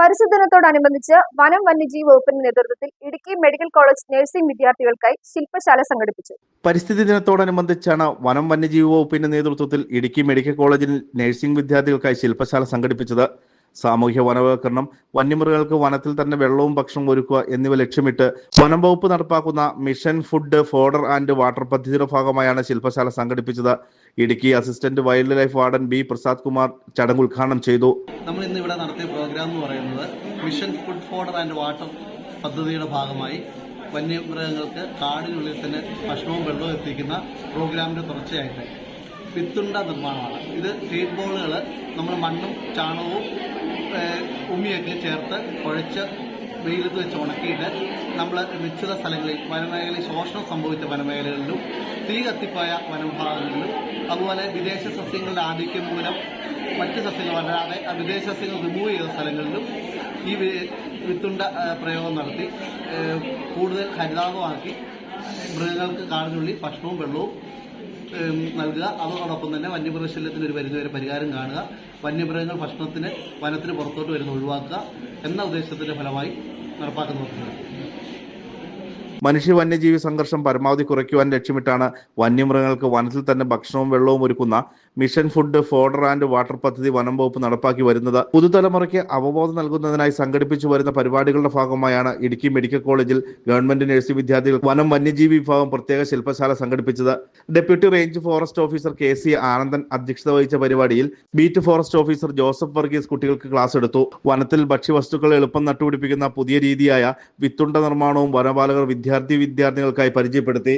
പരിസ്ഥിതി ദിനത്തോടനുബന്ധിച്ച് വനം വന്യജീവി വകുപ്പിന്റെ നേതൃത്വത്തിൽ ഇടുക്കി മെഡിക്കൽ കോളേജ് നഴ്സിംഗ് വിദ്യാർത്ഥികൾക്കായി ശില്പശാല സംഘടിപ്പിച്ചു. പരിസ്ഥിതി ദിനത്തോടനുബന്ധിച്ചാണ് വനം വന്യജീവി വകുപ്പിന്റെ നേതൃത്വത്തിൽ ഇടുക്കി മെഡിക്കൽ കോളേജിൽ നഴ്സിംഗ് വിദ്യാർത്ഥികൾക്കായി ശില്പശാല സംഘടിപ്പിച്ചത്. സാമൂഹ്യ വനവൽക്കരണം വന്യമൃഗങ്ങൾക്ക് വനത്തിൽ തന്നെ വെള്ളവും ഭക്ഷണവും ഒരുക്കുക എന്നിവ ലക്ഷ്യമിട്ട് വനം വകുപ്പ് നടപ്പാക്കുന്ന mission food fodder and water പദ്ധതിയുടെ ഭാഗമായാണ് ശില്പശാല സംഘടിപ്പിച്ചത്. Idukki assistant wildlife warden B Prasad Kumar ചടങ്ങ് ഉദ്ഘാടനം ചെയ്തു. നമ്മൾ ഇന്ന് ഇവിടെ നടത്തിയ പ്രോഗ്രാം എന്ന് പറയുന്നത് mission food fodder and water പദ്ധതിയുടെ ഭാഗമായി വന്യമൃഗങ്ങൾക്ക് കാടിനുള്ളിൽ തന്നെ ഭക്ഷണവും വെള്ളവും എത്തിക്കുന്ന പ്രോഗ്രാമിന്റെ തുടർച്ചയായിട്ട്. വിത്തുണ്ട നിർമ്മാണമാണ്. ഇത് ഫീഡ് ബോളുകൾ നമ്മൾ മണ്ണും ചാണകവും ഉമ്മിയൊക്കെ ചേർത്ത് കുഴച്ച് വെയിലത്ത് വെച്ച് ഉണക്കിയിട്ട് നമ്മൾ നിശ്ചിത സ്ഥലങ്ങളിൽ വനമേഖലയിൽ ശോഷണം സംഭവിച്ച വനമേഖലകളിലും തീ കത്തിപ്പോയ വനവിഭാഗങ്ങളിലും അതുപോലെ വിദേശ സസ്യങ്ങളുടെ ആധിക്യം മൂലം മറ്റ് സസ്യങ്ങൾ വളരാതെ വിദേശ സസ്യങ്ങൾ റിമൂവ് ചെയ്ത സ്ഥലങ്ങളിലും ഈ വിത്തുണ്ട പ്രയോഗം നടത്തി കൂടുതൽ ഹരിതാപമാക്കി മൃഗങ്ങൾക്ക് കാടിനുള്ളിൽ ഭക്ഷണവും വെള്ളവും നൽകുക. അതോടൊപ്പം തന്നെ വന്യമൃഗശല്യത്തിന് ഒരു പരിധിവരെ പരിഹാരം കാണുക. വന്യമൃഗങ്ങൾ ഭക്ഷണത്തിന് വനത്തിന് പുറത്തോട്ട് വരുന്ന ഒഴിവാക്കുക. എന്ന ഉദ്ദേശത്തിന്റെ ഫലമായി നടപ്പാക്കുന്ന മനുഷ്യ വന്യജീവി സംഘർഷം പരമാവധി കുറയ്ക്കുവാൻ ലക്ഷ്യമിട്ടാണ് വന്യമൃഗങ്ങൾക്ക് വനത്തിൽ തന്നെ ഭക്ഷണവും വെള്ളവും ഒരുക്കുന്ന mission food fodder and water പദ്ധതി വനം വകുപ്പ് നടപ്പാക്കി വരുന്നത്. പുതുതലമുറയ്ക്ക് അവബോധം നൽകുന്നതിനായി സംഘടിപ്പിച്ചു വരുന്ന പരിപാടികളുടെ ഭാഗമായാണ് ഇടുക്കി മെഡിക്കൽ കോളേജിൽ ഗവൺമെന്റ് നഴ്സിംഗ് വിദ്യാർത്ഥികൾ വനം വന്യജീവി വിഭാഗം പ്രത്യേക ശില്പശാല സംഘടിപ്പിച്ചത്. Deputy range forest officer K C Anandan അധ്യക്ഷത വഹിച്ച പരിപാടിയിൽ beat forest officer Joseph Varghese കുട്ടികൾക്ക് ക്ലാസ് എടുത്തു. വനത്തിൽ ഭക്ഷ്യവസ്തുക്കൾ എളുപ്പം നട്ടുപിടിപ്പിക്കുന്ന പുതിയ രീതിയായ വിത്തുണ്ട നിർമ്മാണവും വനപാലകർ വിദ്യാർത്ഥി വിദ്യാർത്ഥികൾക്കായി പരിചയപ്പെടുത്തി